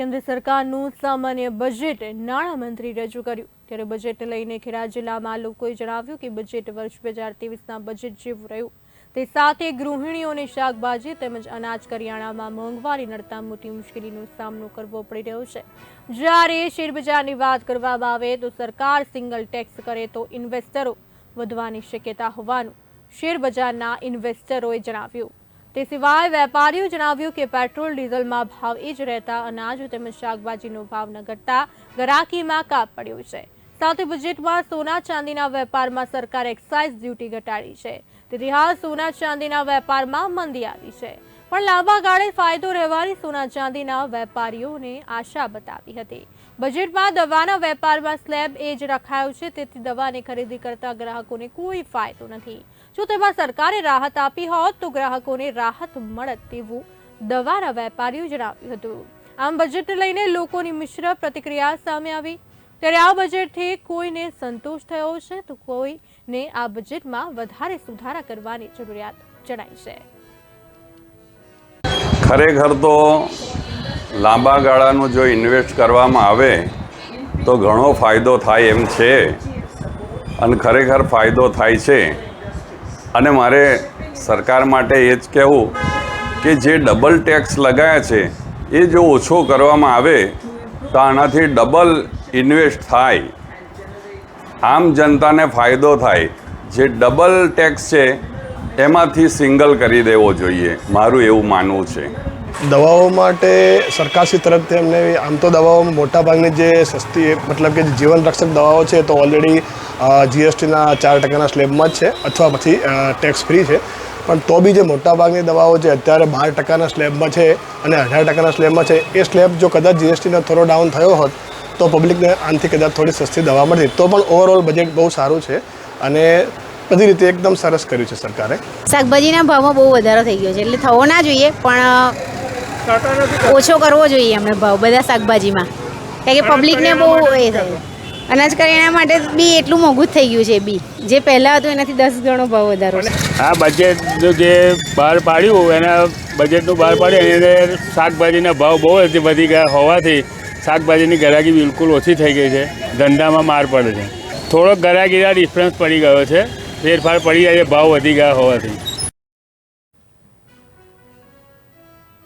કેન્દ્ર સરકારનું સામાન્ય બજેટ નાણામંત્રી રજૂ કર્યું. ત્યારે બજેટને લઈને ખેડા જિલ્લામાં લોકોએ જણાવ્યું કે બજેટ વર્ષ બે હજાર ત્રેવીસના બજેટ જેવું રહ્યું. તે સાથે ગૃહિણીઓને શાકભાજી તેમજ અનાજ કરિયાણામાં મોંઘવારી નડતા મોટી મુશ્કેલીનો સામનો કરવો પડી રહ્યો છે. જ્યારે શેરબજારની વાત કરવામાં આવે તો સરકાર સિંગલ ટેક્સ કરે તો ઇન્વેસ્ટરો વધવાની શક્યતા હોવાનું શેરબજારના ઇન્વેસ્ટરોએ જણાવ્યું. તે સિવાય વેપારીઓ જણાવ્યું કે પેટ્રોલ, ડીઝલમાં ભાવ એ જ રહેતા અનાજ તેમજ શાકભાજીનો ભાવ ન ઘટતા ગરાકીમાં કાપ પડ્યો છે. સાથે બજેટમાં સોના ચાંદીના વેપારમાં સરકાર એક્સાઇઝ ડ્યુટી ઘટાડી છે. તેથી હાલ સોના ચાંદીના વેપારમાં મંદી આવી છે. પણ લાંબા ગાળે ફાયદો રહેવાની સોના ચાંદીના વેપારીઓને આશા બતાવી હતી. બજેટમાં દવાના વેપારમાં સ્લેબ એ જ રખાયો છે, તેથી દવાની ખરીદી કરતા ગ્રાહકોને કોઈ ફાયદો નથી. જો તેમાં સરકારે રાહત આપી હોત, તો ગ્રાહકોને રાહત મળત તેવું દવાના વેપારીઓ જણાવ્યું હતું. આમ બજેટને લઈને લોકોની મિશ્ર પ્રતિક્રિયા સામે આવી. ત્યારે આ બજેટથી કોઈને સંતોષ થયો છે, તો કોઈને આ બજેટમાં વધારે સુધારા કરવાની જરૂરિયાત જણાય છે. ખરેખર તો લાંબા ગાળાનું જો ઇન્વેસ્ટ કરવામાં આવે, તો ઘણો ફાયદો થાય એમ છે. અને ખરેખર ફાયદો થાય છે. અને મારે સરકાર માટે એ જ કહેવું કે જે ડબલ ટેક્સ લગાયા છે, એ જો ઓછો કરવામાં આવે, તો આનાથી ડબલ ઇન્વેસ્ટ થાય. આમ જનતાને ફાયદો થાય. જે ડબલ ટેક્સ છે એમાંથી સિંગલ કરી દેવો જોઈએ. મારું એવું માનવું છે. દવાઓ માટે સરકારશ્રી તરફથી અમને આમ તો દવાઓમાં મોટાભાગની જે સસ્તી, મતલબ કે જીવન રક્ષક દવાઓ છે તો ઓલરેડી જીએસટીના ચાર ટકાના સ્લેબમાં જ છે, અથવા પછી ટેક્સ ફ્રી છે. પણ તો બી જે મોટાભાગની દવાઓ છે, અત્યારે બાર ટકાના સ્લેબમાં છે અને અઢાર ટકાના સ્લેબમાં છે, એ સ્લેબ જો કદાચ જીએસટીનો થોડો ડાઉન થયો હોત, તો પબ્લિકને આનાથી કદાચ થોડી સસ્તી દવા મળતી તો પણ ઓવરઓલ બજેટ બહુ સારું છે અને બધી રીતે એકદમ સરસ કર્યું છે સરકારે. શાકભાજીના ભાવમાં બહુ વધારો થઈ ગયો છે. એટલે થવો ના જોઈએ પણ ઓછો કરવો જોઈએ એમણે ભાવ બધા શાકભાજીમાં. કારણ કે પબ્લિકને બહુ એ થયું. અનાજ કરિયાણા માટે બી એટલું મોંઘું જ થઈ ગયું છે બી. જે પહેલાં હતું એનાથી દસ ગણો ભાવ વધારો છે. આ બજેટનું જે બહાર પાડ્યું એના બજેટનું બહાર પાડ્યું એની અંદર શાકભાજીના ભાવ બહુ જ વધી ગયા હોવાથી શાકભાજીની ગરાગી બિલકુલ ઓછી થઈ ગઈ છે. ધંધામાં માર પડે છે. થોડોક ગરાગીના ડિફરન્સ પડી ગયો છે. ફેરફાર પડી જાય છે ભાવ વધી ગયા હોવાથી.